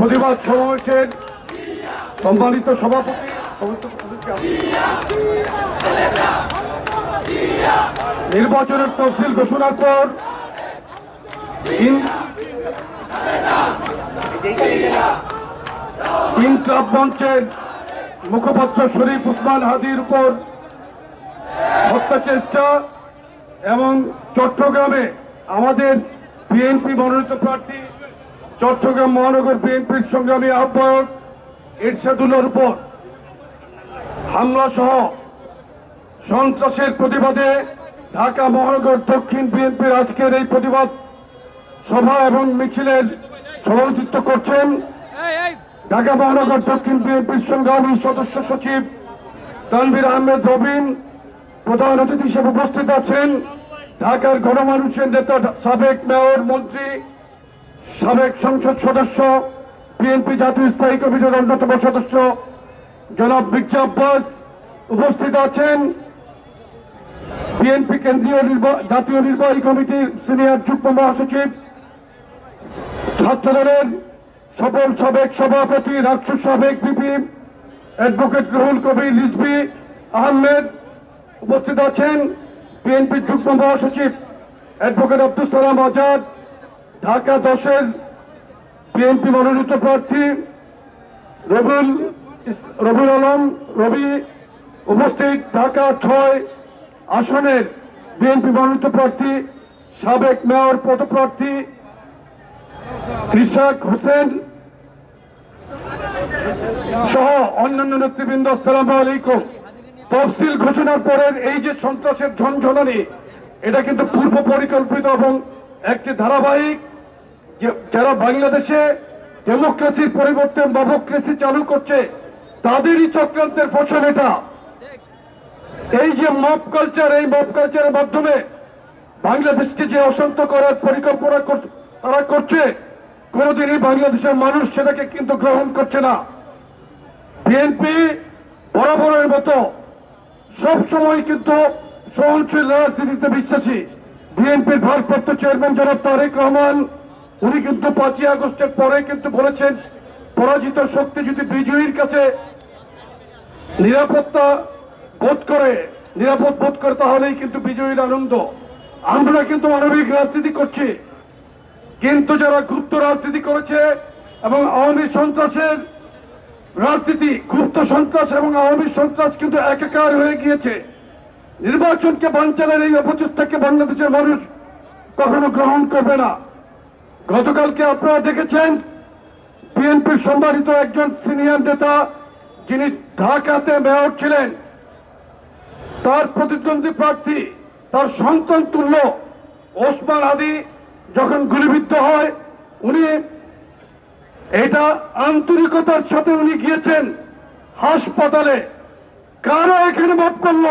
প্রতিবাদ সমাবেশের সম্মানিত সভাপতি নির্বাচনের তফসিল ঘোষণার পর তিন- তিন ক্লাব মঞ্চের মুখপাত্র শরীফ উসমান হাদির উপর হত্যা চেষ্টা এবং চট্টগ্রামে আমাদের বিএনপি মনোনীত প্রার্থী চট্টগ্রাম মহানগর বিএনপির সংগ্রামী আহ্বায়ক এরশাদুল্লার উপর হামলা সহ সন্ত্রাসের প্রতিবাদে ঢাকা মহানগর দক্ষিণ বিএনপির আজকের এই প্রতিবাদ সভা এবং মিছিলের সভাপতিত্ব করছেন ঢাকা মহানগর দক্ষিণ বিএনপির সংগ্রামী সদস্য সচিব তানভীর আহমেদ রবিন প্রধান অতিথি হিসেবে উপস্থিত আছেন ঢাকার গণমানুষের নেতা সাবেক মেয়র মন্ত্রী সাবেক সংসদ সদস্য, বিএনপি জাতীয় স্থায়ী কমিটির অন্যতম সদস্য, জনাব মির্জা আব্বাস উপস্থিত আছেন। বিএনপি কেন্দ্রীয় জাতীয় নির্বাহী কমিটির সিনিয়র যুগ্ম মহাসচিব, ছাত্রদলের সফল সাবেক সভাপতি রাষ্ট্র সাবেক বিপি অ্যাডভোকেট রুহুল কবির রিজভি আহমেদ উপস্থিত আছেন। বিএনপির যুগ্ম মহাসচিব, অ্যাডভোকেট আব্দুল সালাম আজাদ ঢাকা দশের বিএনপি মনোনীত প্রার্থী ইস- রবিউল আলম রবি উপস্থিত ঢাকা ছয় আসনের বিএনপি মনোনীত প্রার্থী, সাবেক মেয়র পদপ্রার্থী কৃষক হোসেন সহ অন্যান্য নেতৃবৃন্দ, আসসালামু আলাইকুম। তফসিল ঘোষণার পরের এই যে সন্ত্রাসের ঝনঝনানি, এটা কিন্তু পূর্ব পরিকল্পিত এবং একটি ধারাবাহিক যারা বাংলাদেশে ডেমোক্রেসির পরিবর্তে মবক্রেসি চালু করছে, তাদেরই চক্রান্তের ফসল এটা। এই যে মব কালচার, এই মব কালচারের মাধ্যমে বাংলাদেশকে যে অশান্ত করার পরিকল্পনা তারা করছে, কোনোদিনই বাংলাদেশের মানুষ সেটাকে কিন্তু গ্রহণ করছে না। বিএনপি বরাবরের মতো সব সময় কিন্তু সহনশীল রাজনীতিতে বিশ্বাসী। বিএনপির ভারপ্রাপ্ত চেয়ারম্যান জনাব তারেক রহমান উনি কিন্তু পাঁচই আগস্টের পরে কিন্তু বলেছেন, পরাজিত শক্তি যদি বিজয়ীর কাছে নিরাপত্তা বোধ করে, নিরাপদ বোধ করে, তাহলেই কিন্তু বিজয়ীর আনন্দ। আমরা কিন্তু মানবিক রাজনীতি করছি। কিন্তু যারা গুপ্ত রাজনীতি করেছে এবং আওয়ামী সন্ত্রাসের রাজনীতি, গুপ্ত সন্ত্রাস এবং আওয়ামী সন্ত্রাস কিন্তু একাকার হয়ে গিয়েছে। নির্বাচনকে বাঞ্চালের এই অপচেষ্টাকে বাংলাদেশের মানুষ কখনো গ্রহণ করবে না। গতকালকে আপনারা দেখেছেন বিএনপির সম্মানিত একজন সিনিয়র নেতা, যিনি ঢাকাতে মেয়র ছিলেন। তার প্রতিদ্বন্দ্বী প্রার্থী, তার সন্তান তুল্য ওসমান আদি যখন গুলিবিদ্ধ হয়, উনি এটা আন্তরিকতার সাথে উনি গিয়েছেন হাসপাতালে। কারা এখানে মাপ করল?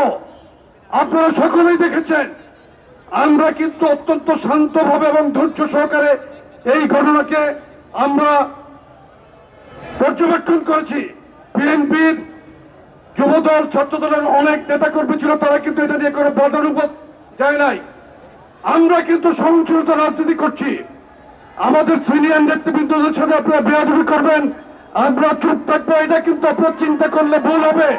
আপনারা সকলেই দেখেছেন। আমরা কিন্তু অত্যন্ত শান্তভাবে এবং ধৈর্য সহকারে এই ঘটনাকে আমরা পর্যবেক্ষণ করেছি। বিএনপির যুবদল, ছাত্রদলের অনেক নেতাকর্মী ছিল, তারা কিন্তু এটা নিয়ে কোনো বদানুবাদ যায় নাই। আমরা কিন্তু সহনশীলতা রাজনীতি করছি। আমাদের সিনিয়র নেতৃবৃন্দদের সাথে আপনারা বেয়াদবি করবেন, আমরা চুপ থাকব। এটা কিন্তু আপনার চিন্তা করলে ভুল হবে।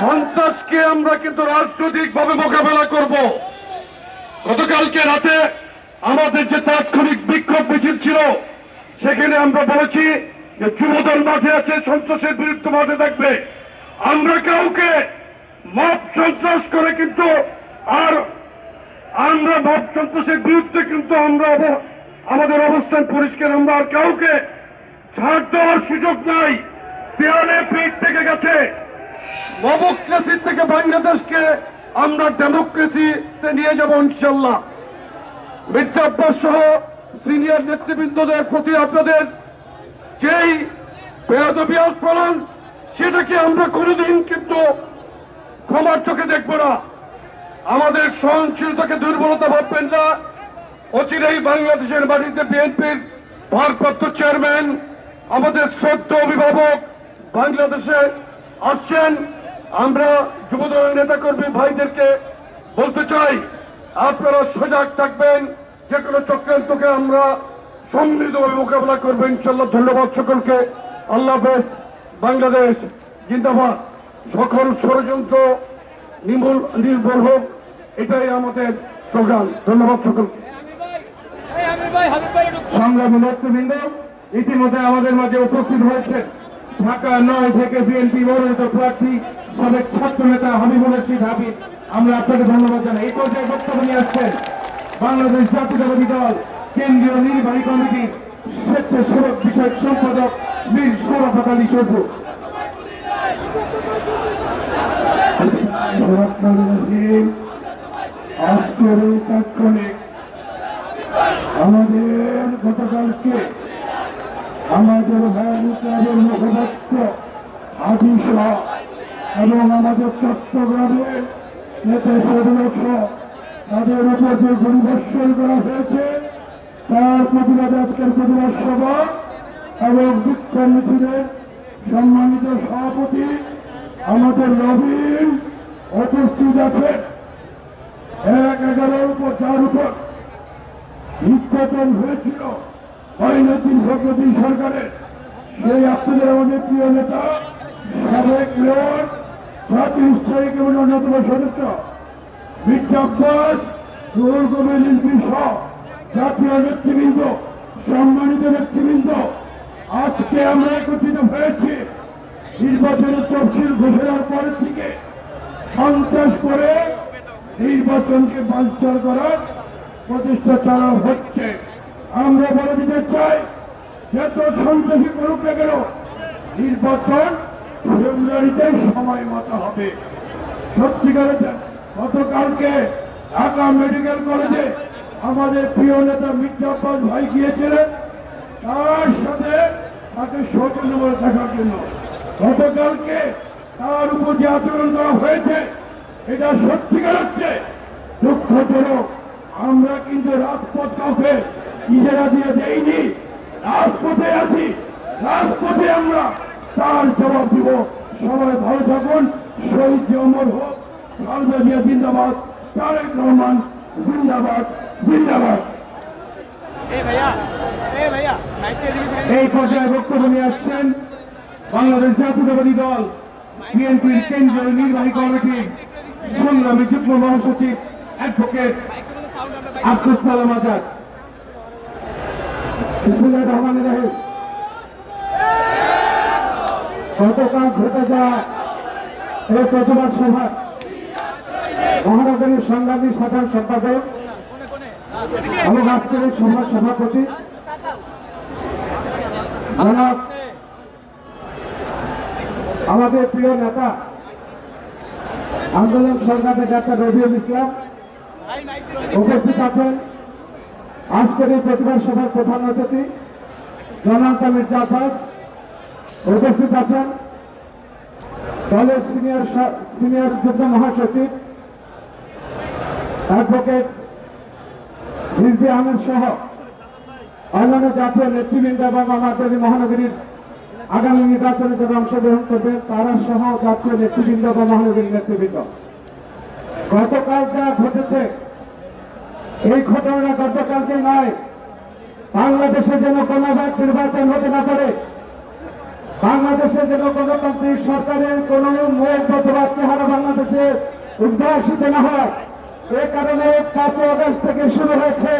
সন্ত্রাসকে আমরা কিন্তু রাজনৈতিক ভাবে মোকাবেলা করব। গতকালকে রাতে আমাদের যে তাৎক্ষণিক বিক্ষোভ মিছিল ছিল, সেখানে আমরা বলেছি যে যুবদল মাঠে আছে, সন্ত্রাসের বিরুদ্ধে মাঠে থাকবে। আমরা কাউকে মব সন্ত্রাস করে কিন্তু আর আমরা মব সন্ত্রাসের বিরুদ্ধে কিন্তু আমরা আমাদের অবস্থান পরিষ্কার, আমরা আর কাউকে ছাড় দেওয়ার সুযোগ নাই। দেয়ালে পিঠ থেকে গেছে। ডেমোক্রেসি থেকে বাংলাদেশকে আমরা ডেমোক্রেসিতে নিয়ে যাব ইনশাল্লাহ। মির্জা আব্বাস সহ সিনিয়র নেতৃবৃন্দদের প্রতি আপনাদের যেই বেয়াদবি আস্ফলন, সেটাকে আমরা কোনোদিন কিন্তু ক্ষমার চোখে দেখব না। আমাদের সহনশীলতাকে দুর্বলতা ভাববেন না। অচিরেই বাংলাদেশের মাটিতে বিএনপির ভারপ্রাপ্ত চেয়ারম্যান, আমাদের শ্রদ্ধ অভিভাবক বাংলাদেশে আসছেন। আমরা যুবদলের নেতাকর্মী ভাইদেরকে বলতে চাই আপনারা সজাগ থাকবেন, যে কোনো চক্রান্তকে আমরা সম্মিলিতভাবে মোকাবেলা করবে ইনশাল্লাহ ধন্যবাদ সকলকে। আল্লাহ হাফেজ। বাংলাদেশ জিন্দাবাদ। সকল ষড়যন্ত্র নির্মূল, নির্ভর হোক, এটাই আমাদের স্লোগান ধন্যবাদ সকলকে। সংগ্রামী নেতৃবৃন্দ, ইতিমধ্যে আমাদের মাঝে উপস্থিত হয়েছে ঢাকা নয় থেকে বিএনপি মনোনীত প্রার্থী, সাবেক ছাত্র নেতা হাবিবুল রশিদ হাবিব। আমরা আপনাকে ধন্যবাদ জানাই। এই পর্যায়ে বক্তব্য নিয়ে আসছেন বাংলাদেশ জাতীয়তাবাদী দল, কেন্দ্রীয় নির্বাহী কমিটির স্বেচ্ছাসেবক বিষয়ক সম্পাদক বীর শরাফত আলী সবু আজকের এই তাৎক্ষণিক আমাদের গতকালকে আমাদের ভাইয়ের মুখপাত্র হাদিস এবং আমাদের চট্টগ্রামের নেতা সদস্য তাদের উপর যে পরিদর্শন করা হয়েছে তার প্রতিবাদে আজকের প্রতিবাদ সভা এবং বিক্ষোভ মিছিলের সম্মানিত সভাপতি আমাদের নবীন উপস্থিত আছেন এক এগারোর উপর যার উপর। নির্যাতন হয়েছিল। কয়নাদিন ভগবতী সরকারের। সেই আপনাদের আমাদের প্রিয় নেতা সাবেক মেয়র স্থায়ী কমিটির অন্যতম সদস্য। বিজ্ঞাপন জাতীয় নেতৃবৃন্দ, সম্মানিত নেতৃবৃন্দ, আজকে আমরা একত্রিত হয়েছি। নির্বাচনের তফসিল ঘোষণার পর থেকে সন্ত্রাস করে নির্বাচনকে বাঞ্চার করার প্রচেষ্টা চালানো হচ্ছে। আমরা বলে দিতে চাই, যত সন্ত্রাসী করুক না কেন, নির্বাচন ফেব্রুয়ারিতে সময় মতো হবে। সত্যিকারে গতকালকে ঢাকা মেডিকেল কলেজে আমাদের প্রিয় নেতা মির্জা আব্বাস ভাই গিয়েছিলেন। তার সাথে তাকে সৌজন্য দেখার জন্য। গতকালকে তার উপর যে আচরণ করা হয়েছে, এটা সত্যিকার হচ্ছে দুঃখজনক। আমরা কিন্তু রাজপথ কাউকে নিজেরা দিয়ে দেইনি। রাজপথে আছি, রাজপথে আমরা তার জবাব দিব। সবাই ভালো থাকুন শহীদ অমর হোক খালদা জিন্দাবাদ তারেক রহমান জিন্দাবাদ জিন্দাবাদ। এই পর্যায়ে বক্তব্য নিয়ে আসছেন বাংলাদেশ জাতীয়তাবাদী দল বিএনপির কেন্দ্রীয় নির্বাহী কমিটির সংগ্রামী যুগ্ম মহাসচিব অ্যাডভোকেট আব্দুল সালাম আজাদ। রহমান রাহিম। গতকাল ঘটে যাওয়া প্রতিবাদ সভা। মহানগরীর সংগ্রামী সাধারণ সম্পাদক এবং আজকের এই সভার সভাপতি। আমাদের প্রিয় নেতা, আন্দোলন সংগ্রামী ডাক্তার রবিউল ইসলাম উপস্থিত আছেন। আজকের এই প্রতিবাদ সভার প্রধান অতিথি জনাব মির্জা আব্বাস উপস্থিত আছেন দলের সিনিয়র সিনিয়র যুগ্ম মহাসচিব অ্যাডভোকেট রিজভি আহমেদ সহ অন্যান্য জাতীয় নেতৃবৃন্দ এবং আমাদের মহানগরীর আগামী নির্বাচনে যারা অংশগ্রহণ করবেন, তারা সহ জাতীয় নেতৃবৃন্দ বা মহানগরীর নেতৃবৃন্দ। গতকাল যা ঘটেছে, এই ঘটনা গতকালকে নয়, বাংলাদেশে যেন কোনোভাবে নির্বাচন হতে না পারে বাংলাদেশে যেন গণতান্ত্রিক সরকারের কোন মুখ অথবা চেহারা বাংলাদেশে উদ্ভাসিত না হয়। এ কারণে পাঁচই আগস্ট থেকে শুরু হয়েছে।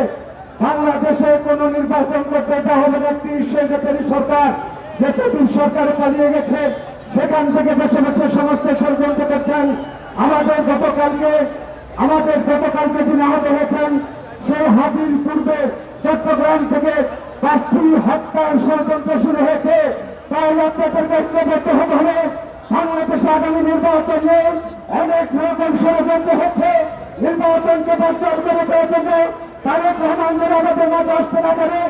বাংলাদেশে কোন নির্বাচন করতে তাহলে একটি স্বৈরাচারী সরকার যে ব্রিটিশ সরকার পালিয়ে গেছে, সেখান থেকে বসে বসে সমস্ত ষড়যন্ত্র করছেন। আমাদের গতকালকে আমাদের গতকালকে যিনি আহত হয়েছেন সেই হাতির পূর্বে চট্টগ্রাম থেকে পাঁচটি হত্যার ষড়যন্ত্র শুরু হয়েছে। তাই আপনাদেরকে ঐক্যবদ্ধ হতে হবে বাংলাদেশে আগামী নির্বাচনে অনেক রকম ষড়যন্ত্র হচ্ছে। নির্বাচনকে বাঞ্চাল করে দেওয়ার জন্য তারেক রহমান যেন আমাদের মাঝে আসতে না পারে,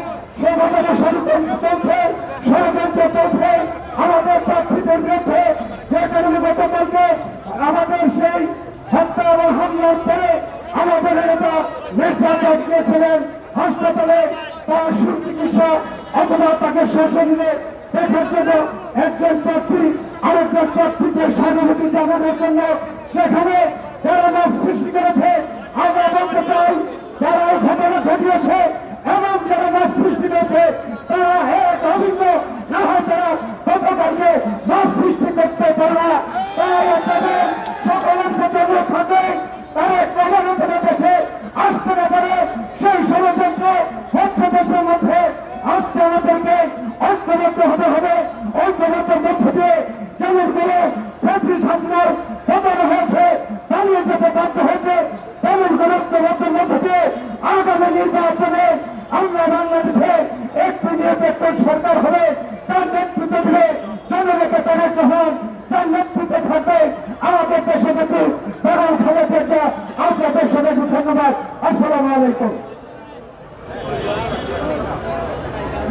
সেভাবে ষড়যন্ত্র চলছে ষড়যন্ত্র চলছে আমাদের প্রার্থীদের বিরুদ্ধে যে কারণে গতকালকে আমাদের সেই হত্যা এবং হামলার পরে আমাদের নেতা নির্যাতন গিয়েছিলেন হাসপাতালে, তার সুচিকিৎসা অথবা তাকে শোষণে সেক্ষেত্রে তো একজন প্রার্থী, আরেকজন প্রার্থীকে সহানুভূতি জানানোর জন্য সেখানে যারা নাম সৃষ্টি করেছে, আমরা বলতে চাই, যারা এই ঘটনা ঘটিয়েছে এমন যারা নাম সৃষ্টি করেছে, তারা এক অভিন্ন না হয় তারা কত কাজে নাম সৃষ্টি করতে পারে না।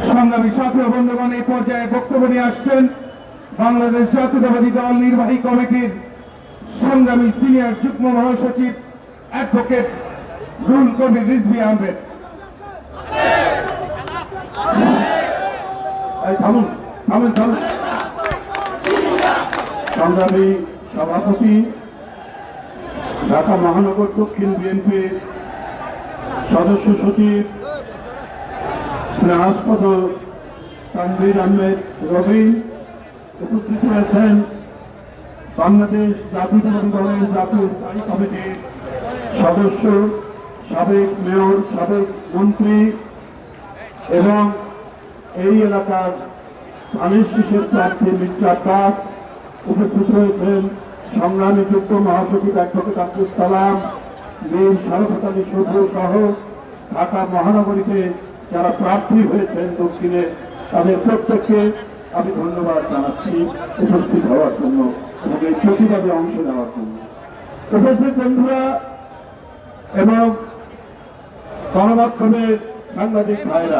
সংগ্রামী সাথী বন্ধুগণ, এই পর্যায়ে বক্তব্য নিয়ে আসছেন বাংলাদেশ জাতীয়তাবাদী দল নির্বাহী কমিটির সংগ্রামী সিনিয়র যুগ্ম মহাসচিব অ্যাডভোকেট রুল রিজভি আহমেদ। সংগ্রামী সভাপতি, ঢাকা মহানগর দক্ষিণ বিএনপির সদস্য সচিব, স্নেহাস্পদ তানভীর আহমেদ রবিন উপস্থিত রয়েছেন। বাংলাদেশ জাতীয়তাবাদী দলের জাতীয় স্থায়ী কমিটির সদস্য, সাবেক মেয়র, সাবেক মন্ত্রী এবং এই এলাকার ধানের শীষের প্রার্থী মির্জা দাস উপস্থিত রয়েছেন। সংগ্রামী যুক্ত মহাসচিব অ্যাডভোকেট আব্দুল সালাম বীর শরফত আলী সহ ঢাকা মহানগরীতে যারা প্রার্থী হয়েছেন দক্ষিণে তাদের প্রত্যেককে আমি ধন্যবাদ জানাচ্ছি উপস্থিত হওয়ার জন্য এবং এই প্রতিবাদে অংশ নেওয়ার জন্য। উপস্থিত বন্ধুরা এবং গণমাধ্যমের সাংবাদিক ভাইরা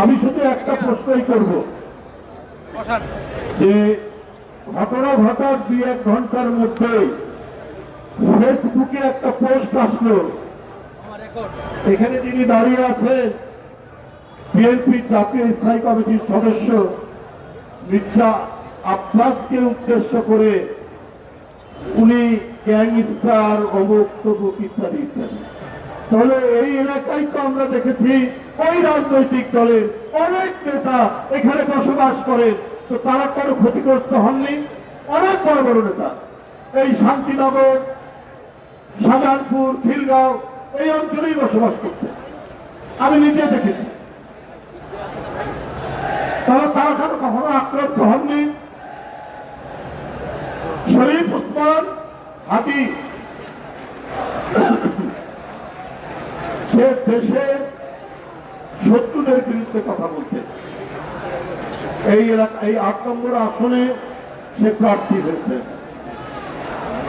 আমি শুধু একটা প্রশ্নই করব। যে ঘটনা ঘটার দুই এক ঘণ্টার মধ্যে ফেসবুকে একটা পোস্ট আসলো। এখানে যিনি দাঁড়িয়ে আছেন বিএনপি জাতীয় স্থায়ী কমিটির সদস্য মির্জা আব্বাসকে উদ্দেশ্য করে উনি গ্যাংস্টার অমুক তমুক ইত্যাদি ইত্যাদি। তাহলে এই এলাকায় তো আমরা দেখেছি ওই রাজনৈতিক দলের অনেক নেতা এখানে বসবাস করেন। তো তারা কারও ক্ষতিগ্রস্ত হননি? অনেক বড় বড় নেতা। এই শান্তিনগর শাহজাহানপুর খিলগাঁও, এই অঞ্চলেই বসবাস করতেন আমি নিজে দেখেছি। তারা তারা কারও কখনো আক্রান্ত হননি শরীফ উসমান হাদি। সে দেশের শত্রুদের বিরুদ্ধে কথা বলতে এই এলাকা এই আট নম্বর আসনে সে প্রার্থী হয়েছে।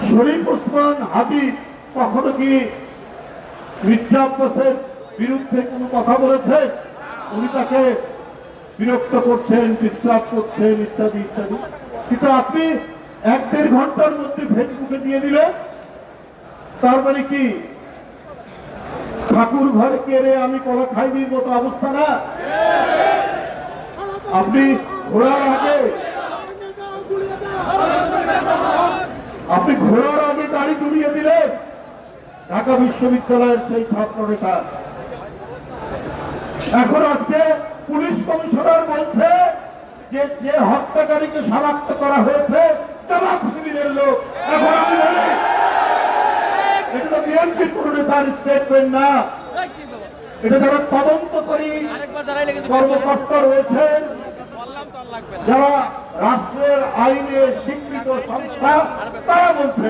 শরীফ ওসমান হাদি কখনো কি মির্জা আব্বাসের বিরুদ্ধে কোনো কথা বলেছে? উনি তাকে বিরক্ত করছেন ডিস্টার্ব করছেন, ইত্যাদি ইত্যাদি। কিন্তু আপনি এক দেড় ঘণ্টার মধ্যে ফেসবুকে দিয়ে দিলেন। তার মানে কি? ঠাকুর ঘরে কেড়ে আমি কলা খাইনির মতো অবস্থা না? আপনি ঘোরার আগে, আপনি ঘোরার আগে গাড়ি জুড়িয়ে দিলেন। ঢাকা বিশ্ববিদ্যালয়ের সেই ছাত্র নেতা এখন আজকে পুলিশ কমিশনার বলছে যে যে হত্যাকারীকে শনাক্ত করা হয়েছে, জামাত শিবিরের লোক। এখন আমি বলি যারা যারা রাষ্ট্রের আইনে স্বীকৃত সংস্থা, তারা বলছে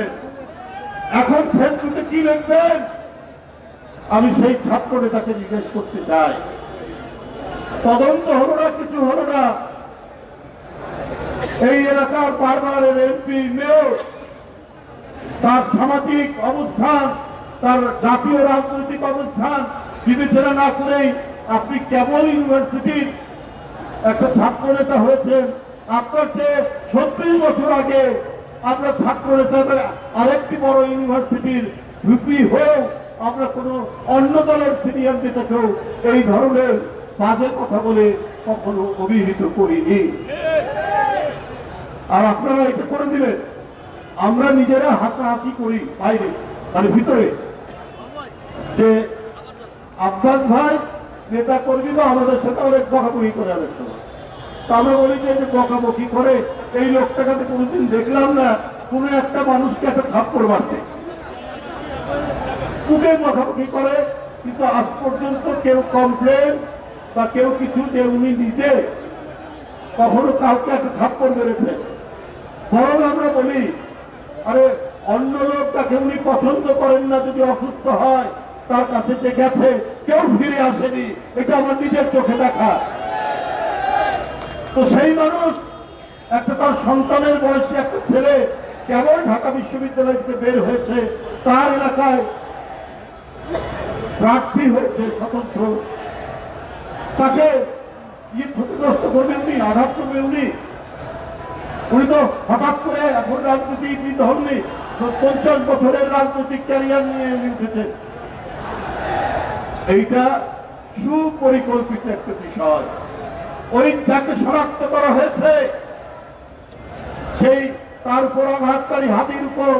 এখন ফেসবুকে কি লিখবেন? আমি সেই ছাত্র নেতাকে জিজ্ঞেস করতে চাই। তদন্ত হলো না, কিছু হলো না। এই এলাকার বারবারের এমপি মেয়র, তার সামাজিক অবস্থান, তার জাতীয় রাজনৈতিক অবস্থান বিবেচনা না করেই আপনি কেবল ইউনিভার্সিটির একটা ছাত্র নেতা হয়েছেন। আপনার চেয়ে ছত্রিশ বছর আগে আমরা ছাত্র নেতা আরেকটি বড় ইউনিভার্সিটির ভিপি হয়েও আমরা কোনো অন্য দলের সিনিয়র নেতাকেও এই ধরনের বাজে কথা বলে কখনো অভিহিত করিনি। আর আপনারা এটা করে দিলেন আমরা নিজেরা হাসাহাসি করি বাইরে মানে ভিতরে। যে আব্বাস ভাই, নেতা কর্মী বা আমাদের সাথে অনেক বকাবকি করে অনেক সময় তা আমরা বলি যে বকাবকি করে এই লোকটাকে তো কোনোদিন দেখলাম না। কোনো একটা মানুষকে একটা থাপ্পড় মারতে উঠে বকাবকি করে, কিন্তু আজ পর্যন্ত কেউ কমপ্লেন বা কেউ কিছু যে উনি নিজে কখনো কাউকে একটা থাপ্পড় মেরেছে। বরং আমরা বলি, আরে, অন্য লোক তাকে উনি পছন্দ করেন না, যদি অসুস্থ হয়, তার কাছে যে গেছে, কেউ ফিরে আসেনি। এটা আমার নিজের চোখে দেখা। তো সেই মানুষ, একটা তার সন্তানের বয়সী একটা ছেলে কেবল ঢাকা বিশ্ববিদ্যালয় থেকে বের হয়েছে, তার এলাকায় প্রার্থী হয়েছে স্বতন্ত্র। তাকে ইয়ে ক্ষতিগ্রস্ত করবে উনি, আঘাত করবে উনি। উনি তো হঠাৎ করে এখন রাজনীতিবিদ হননি পঞ্চাশ বছরের রাজনৈতিক ক্যারিয়ার নিয়ে উঠেছে। এইটা সুপরিকল্পিত একটা বিষয়। ওই যাকে শনাক্ত করা হয়েছে। সেই তার উপর আঘাতকারী হাতির উপর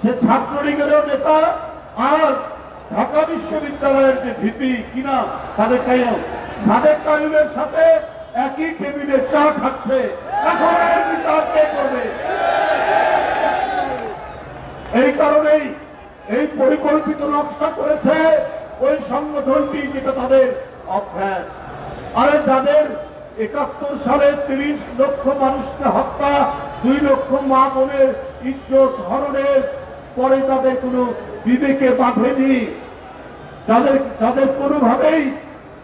সে ছাত্রলীগেরও নেতা আর ঢাকা বিশ্ববিদ্যালয়ের যে ভিপি কিনা সাদেক কাইম সাদেক কাইমের সাথে একই টেবিলে চা খাচ্ছে। এখন এর বিচার কে করবে? এই কারণেই এই পরিকল্পিত নকশা করেছে ওই সংগঠনটি যেটা তাদের অভ্যাস। আরে যাদের একাত্তর সালে তিরিশ লক্ষ মানুষকে হত্যা, দুই লক্ষ মা বোনের ইজ্জত হরণের পরে তাদের কোনো বিবেকে বাঁধেনি। যাদের যাদের কোনোভাবেই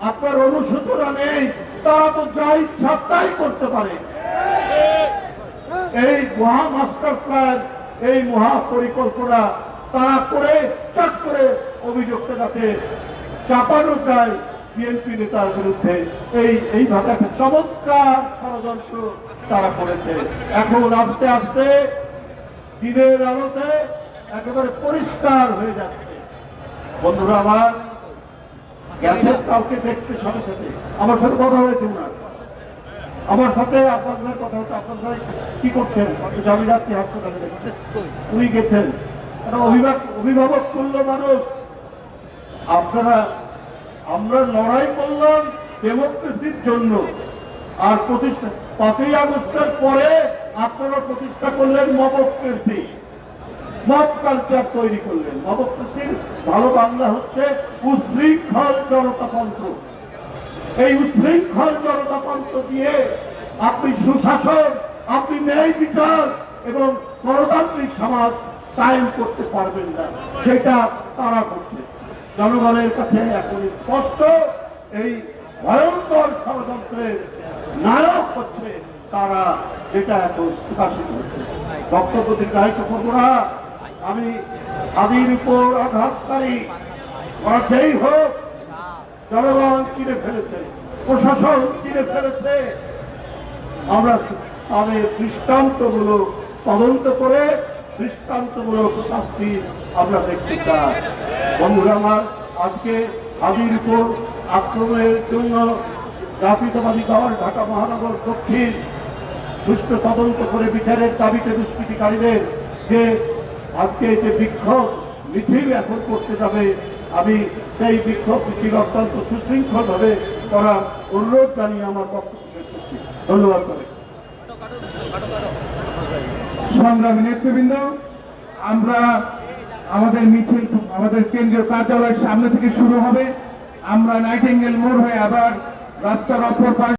আপনার অনুশোচনা নেই, তারা তো যা ইচ্ছা তাই করতে পারে। এই মহা মাস্টার প্ল্যান, এই মহা পরিকল্পনা তারা করে, চট করে অভিযোগটা যাতে চাপানো যায়। বিএনপি নেতার বিরুদ্ধে এই এইভাবে একটা চমৎকার ষড়যন্ত্র তারা করেছে। এখন আস্তে আস্তে দিনের আলোতে একেবারে পরিষ্কার হয়ে যাচ্ছে। বন্ধুরা আমার গেছেন কাউকে দেখতে সাথে সাথে আমার সাথে কথা হয়েছে ওনার আমার সাথে আপনাদের কথা হতো আপনারা কি করছেন? বলছে, আমি যাচ্ছি হাসপাতালে। উনি গেছেন। অভিভাবক অভিভাবক তুল্য মানুষ। আপনারা আমরা লড়াই করলাম ডেমোক্রেসির জন্য। আর প্রতিষ্ঠা, পাঁচই আগস্টের পরে আপনারা প্রতিষ্ঠা করলেন মবক্রেসি। মব কালচার তৈরি করলেন। মবক্রেসির ভালো বাংলা হচ্ছে উশৃঙ্খল জনতাতন্ত্র এই উশৃঙ্খল জনতাতন্ত্র দিয়ে আপনি সুশাসন, আপনি ন্যায় বিচার এবং গণতান্ত্রিক সমাজ কায়েম করতে পারবেন না। সেটা তারা করছে। জনগণের কাছে এখন স্পষ্ট এই ভয়ঙ্কর ষড়যন্ত্রের নায়ক হচ্ছে তারা যেটা এখন প্রকাশিত হচ্ছে। বক্তব্য দীর্ঘায়িত করব না। আমি আদির উপর আঘাতকারী করা যেই হোক, জনগণ চিনে ফেলেছে, প্রশাসন চিনে ফেলেছে। আমরা তাদের দৃষ্টান্তমূলক তদন্ত করে দৃষ্টান্তমূলক শাস্তি আমরা দেখতে চাই। বন্ধুরা আমার, আজকে আদির উপর আক্রমণের জন্য জাতীয়তাবাদী দল ঢাকা মহানগর দক্ষিণ সুষ্ঠু তদন্ত করে বিচারের দাবিতে দুষ্কৃতিকারীদের যে আজকে যে বিক্ষোভ মিছিল এখন করতে যাবে, আমি সেই বিক্ষোভ মিছিল অত্যন্ত সুশৃঙ্খলভাবে করার অনুরোধ জানিয়ে আমার বক্তব্য করছি। ধন্যবাদ সবাই সংগ্রামী নেতৃবৃন্দ, আমরা আমাদের মিছিল, আমাদের কেন্দ্রীয় কার্যালয়ের সামনে থেকে শুরু হবে। আমরা নাইটিঙ্গেল মোড় হয়ে আবার রাস্তার অপর